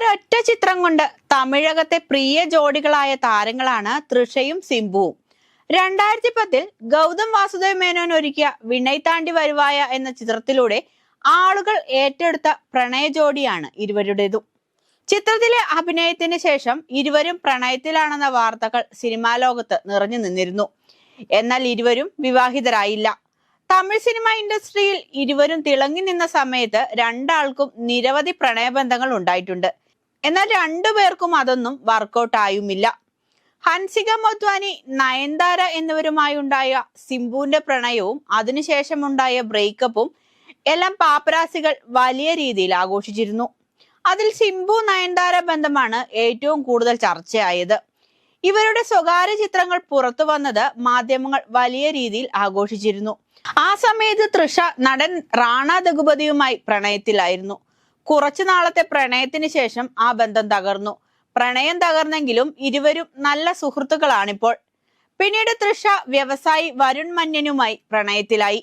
ഒരൊറ്റ ചിത്രം കൊണ്ട് തമിഴകത്തെ പ്രിയ ജോഡികളായ താരങ്ങളാണ് തൃഷയും സിംബുവും. രണ്ടായിരത്തി പത്തിൽ ഗൗതം വാസുദേവ് മേനോൻ ഒരുക്കിയ വിനയ് താണ്ടി വരുവായ എന്ന ചിത്രത്തിലൂടെ ആളുകൾ ഏറ്റെടുത്ത പ്രണയ ജോഡിയാണ് ഇരുവരുടേതും. ചിത്രത്തിലെ അഭിനയത്തിന് ശേഷം ഇരുവരും പ്രണയത്തിലാണെന്ന വാർത്തകൾ സിനിമാ ലോകത്ത് നിറഞ്ഞു നിന്നിരുന്നു. എന്നാൽ ഇരുവരും വിവാഹിതരായില്ല. തമിഴ് സിനിമ ഇൻഡസ്ട്രിയിൽ ഇരുവരും തിളങ്ങി നിന്ന സമയത്ത് രണ്ടാൾക്കും നിരവധി പ്രണയബന്ധങ്ങൾ ഉണ്ടായിട്ടുണ്ട്. എന്നാൽ രണ്ടുപേർക്കും അതൊന്നും വർക്കൗട്ട് ആയുമില്ല. ഹൻസിക മധ്വാനി നയൻതാര എന്നിവരുമായി ഉണ്ടായ സിംബുവിന്റെ പ്രണയവും അതിനുശേഷം ഉണ്ടായ ബ്രേക്കപ്പും എല്ലാം പാപ്പരാസികൾ വലിയ രീതിയിൽ ആഘോഷിച്ചിരുന്നു. അതിൽ സിംബു നയൻതാര ബന്ധമാണ് ഏറ്റവും കൂടുതൽ ചർച്ചയായത്. ഇവരുടെ സ്വകാര്യ ചിത്രങ്ങൾ പുറത്തു വന്നത് മാധ്യമങ്ങൾ വലിയ രീതിയിൽ ആഘോഷിച്ചിരുന്നു. ആ സമയത്ത് തൃഷ നടൻ റാണ ദഗുപതിയുമായി പ്രണയത്തിലായിരുന്നു. കുറച്ചു നാളത്തെ പ്രണയത്തിന് ശേഷം ആ ബന്ധം തകർന്നു. പ്രണയം തകർന്നെങ്കിലും ഇരുവരും നല്ല സുഹൃത്തുക്കളാണിപ്പോൾ. പിന്നീട് തൃഷ വ്യവസായി വരുൺ മന്യനുമായി പ്രണയത്തിലായി.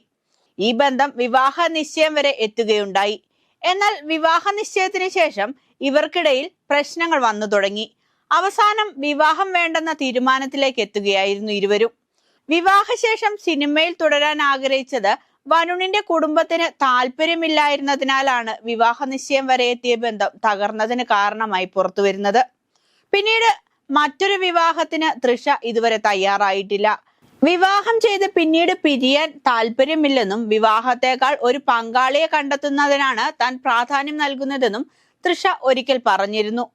ഈ ബന്ധം വിവാഹ നിശ്ചയം വരെ എത്തുകയുണ്ടായി. എന്നാൽ വിവാഹ നിശ്ചയത്തിന് ശേഷം ഇവർക്കിടയിൽ പ്രശ്നങ്ങൾ വന്നു തുടങ്ങി. അവസാനം വിവാഹം വേണ്ടെന്ന തീരുമാനത്തിലേക്ക് എത്തുകയായിരുന്നു ഇരുവരും. വിവാഹശേഷം സിനിമയിൽ തുടരാൻ ആഗ്രഹിച്ചത് വരുണിന്റെ കുടുംബത്തിന് താല്പര്യമില്ലായിരുന്നതിനാലാണ് വിവാഹ നിശ്ചയം വരെ എത്തിയ ബന്ധം തകർന്നതിന് കാരണമായി പുറത്തു വരുന്നത്. പിന്നീട് മറ്റൊരു വിവാഹത്തിന് തൃഷ ഇതുവരെ തയ്യാറായിട്ടില്ല. വിവാഹം ചെയ്ത് പിന്നീട് പിരിയാൻ താല്പര്യമില്ലെന്നും വിവാഹത്തെക്കാൾ ഒരു പങ്കാളിയെ കണ്ടെത്തുന്നതിനാണ് താൻ പ്രാധാന്യം നൽകുന്നതെന്നും തൃഷ ഒരിക്കൽ പറഞ്ഞിരുന്നു.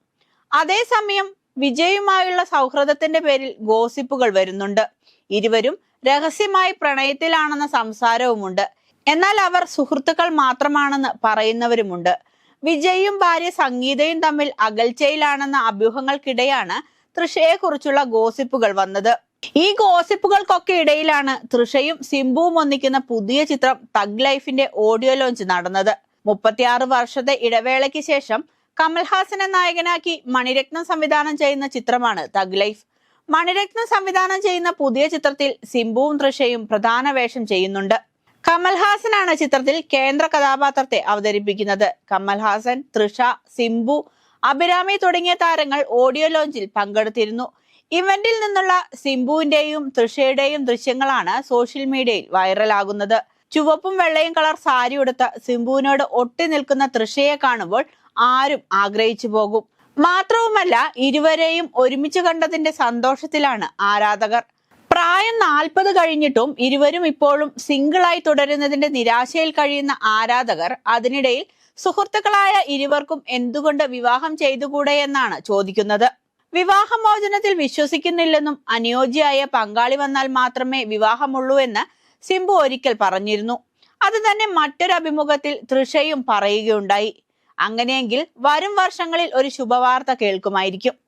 അതേസമയം വിജയുമായുള്ള സൗഹൃദത്തിന്റെ പേരിൽ ഗോസിപ്പുകൾ വരുന്നുണ്ട്. ഇരുവരും രഹസ്യമായി പ്രണയത്തിലാണെന്ന സംസാരവുമുണ്ട്. എന്നാൽ അവർ സുഹൃത്തുക്കൾ മാത്രമാണെന്ന് പറയുന്നവരുമുണ്ട്. വിജയും ഭാര്യ സംഗീതയും തമ്മിൽ അകൽച്ചയിലാണെന്ന അഭ്യൂഹങ്ങൾക്കിടെയാണ് തൃഷയെ കുറിച്ചുള്ള ഗോസിപ്പുകൾ വന്നത്. ഈ ഗോസിപ്പുകൾക്കൊക്കെ ഇടയിലാണ് തൃഷയും സിംബുവും ഒന്നിക്കുന്ന പുതിയ ചിത്രം തഗ് ലൈഫിന്റെ ഓഡിയോ ലോഞ്ച് നടന്നത്. മുപ്പത്തിയാറ് വർഷത്തെ ഇടവേളയ്ക്ക് ശേഷം കമൽഹാസനെ നായകനാക്കി മണിരത്നം സംവിധാനം ചെയ്യുന്ന ചിത്രമാണ് തഗ് ലൈഫ്. മണിരത്നം സംവിധാനം ചെയ്യുന്ന പുതിയ ചിത്രത്തിൽ സിംബുവും തൃഷയും പ്രധാന വേഷം ചെയ്യുന്നുണ്ട്. കമൽഹാസനാണ് ചിത്രത്തിൽ കേന്ദ്ര കഥാപാത്രത്തെ അവതരിപ്പിക്കുന്നത്. കമൽഹാസൻ തൃഷ സിംബു അഭിരാമി തുടങ്ങിയ താരങ്ങൾ ഓഡിയോ ലോഞ്ചിൽ പങ്കെടുത്തിരുന്നു. ഇവന്റിൽ നിന്നുള്ള സിംബുവിന്റെയും തൃഷയുടെയും ദൃശ്യങ്ങളാണ് സോഷ്യൽ മീഡിയയിൽ വൈറലാകുന്നത്. ചുവപ്പും വെള്ളയും കളർ സാരി ഉടുത്ത സിംബുവിനോട് ഒട്ടി നിൽക്കുന്ന തൃഷയെ കാണുമ്പോൾ ആരും ആഗ്രഹിച്ചു പോകും. മാത്രവുമല്ല ഇരുവരെയും ഒരുമിച്ച് കണ്ടതിന്റെ സന്തോഷത്തിലാണ് ആരാധകർ. പ്രായം നാൽപ്പത് കഴിഞ്ഞിട്ടും ഇരുവരും ഇപ്പോഴും സിംഗിളായി തുടരുന്നതിന്റെ നിരാശയിൽ കഴിയുന്ന ആരാധകർ അതിനിടയിൽ സുഹൃത്തുക്കളായ ഇരുവർക്കും എന്തുകൊണ്ട് വിവാഹം ചെയ്തുകൂടെ എന്നാണ് ചോദിക്കുന്നത്. വിവാഹമോചനത്തിൽ വിശ്വസിക്കുന്നില്ലെന്നും അനുയോജ്യയായ പങ്കാളി വന്നാൽ മാത്രമേ വിവാഹമുള്ളൂ എന്ന് സിംബു ഒരിക്കൽ പറഞ്ഞിരുന്നു. അത് തന്നെ മറ്റൊരു അഭിമുഖത്തിൽ തൃഷയും പറയുകയുണ്ടായി. അങ്ങനെയെങ്കിൽ വരും വർഷങ്ങളിൽ ഒരു ശുഭവാർത്ത കേൾക്കുമായിരിക്കും.